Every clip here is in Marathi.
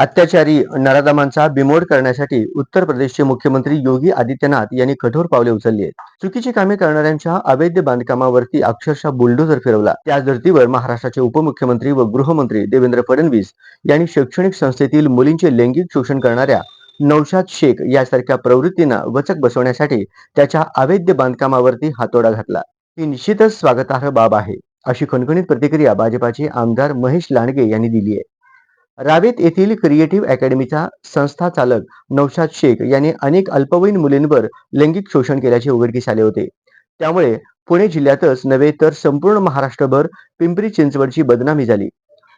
अत्याचारी नराधमांचा बिमोड करण्यासाठी उत्तर प्रदेशचे मुख्यमंत्री योगी आदित्यनाथ यांनी कठोर पावले उचलली आहेत. चुकीची कामे करणाऱ्यांच्या अवैध बांधकामावरती अक्षरशः बुलडोजर फिरवला. त्याच धर्तीवर महाराष्ट्राचे उपमुख्यमंत्री व गृहमंत्री देवेंद्र फडणवीस यांनी शैक्षणिक संस्थेतील मुलींचे लैंगिक शोषण करणाऱ्या नौशाद शेख यासारख्या प्रवृत्तींना वचक बसवण्यासाठी त्याच्या अवैध बांधकामावरती हातोडा घातला. ही निश्चितच स्वागतार्ह बाब आहे अशी खणखणीत प्रतिक्रिया भाजपाचे आमदार महेश लांडगे यांनी दिली आहे. रावेत येथील क्रिएटिव्ह अकॅडमीचा संस्था चालक नौशाद शेख यांनी अनेक अल्पवयीन मुलींवर लैंगिक शोषण केल्याचे उघडकीस आले होते. त्यामुळे पुणे जिल्ह्यातच नव्हे तर संपूर्ण महाराष्ट्रभर पिंपरी चिंचवडची बदनामी झाली.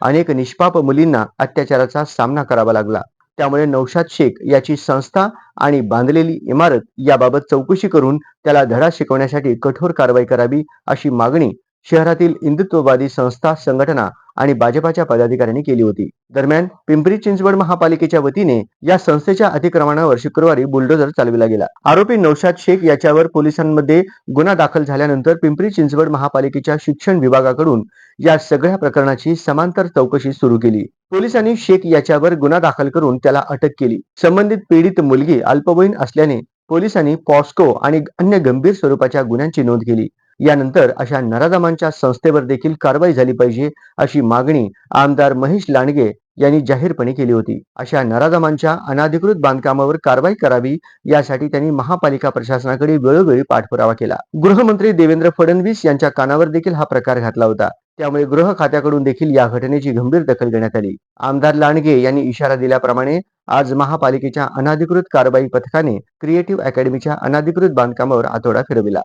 अनेक निष्पाप मुलींना अत्याचाराचा सामना करावा लागला. त्यामुळे नौशाद शेख याची संस्था आणि बांधलेली इमारत याबाबत चौकशी करून त्याला धडा शिकवण्यासाठी कठोर कारवाई करावी अशी मागणी शहरातील हिंदुत्ववादी संस्था संघटना आणि भाजपाच्या पदाधिकाऱ्यांनी केली होती. दरम्यान पिंपरी चिंचवड महापालिकेच्या वतीने या संस्थेच्या अतिक्रमणावर शुक्रवारी बुलडोजर चालविला गेला. आरोपी नौशाद शेख याच्यावर पोलिसांमध्ये गुन्हा दाखल झाल्यानंतर पिंपरी चिंचवड महापालिकेच्या शिक्षण विभागाकडून या सगळ्या प्रकरणाची समांतर चौकशी सुरू केली. पोलिसांनी शेख याच्यावर गुन्हा दाखल करून त्याला अटक केली. संबंधित पीडित मुलगी अल्पवयीन असल्याने पोलिसांनी पॉस्को आणि अन्य गंभीर स्वरूपाच्या गुन्ह्यांची नोंद केली. यानंतर अशा नराधमांच्या संस्थेवर देखील कारवाई झाली पाहिजे अशी मागणी आमदार महेश लांडगे यांनी जाहीरपणे केली होती. अशा नराधमांच्या अनाधिकृत बांधकामावर कारवाई करावी यासाठी त्यांनी महापालिका प्रशासनाकडे वेळोवेळी पाठपुरावा केला. गृहमंत्री देवेंद्र फडणवीस यांच्या कानावर देखील हा प्रकार घातला होता. त्यामुळे गृह खात्याकडून देखील या घटनेची गंभीर दखल घेण्यात आली. आमदार लांडगे यांनी इशारा दिल्याप्रमाणे आज महापालिकेच्या अनाधिकृत कारवाई पथकाने क्रिएटिव्ह अकॅडमीच्या अनाधिकृत बांधकामावर आतोडा फिरविला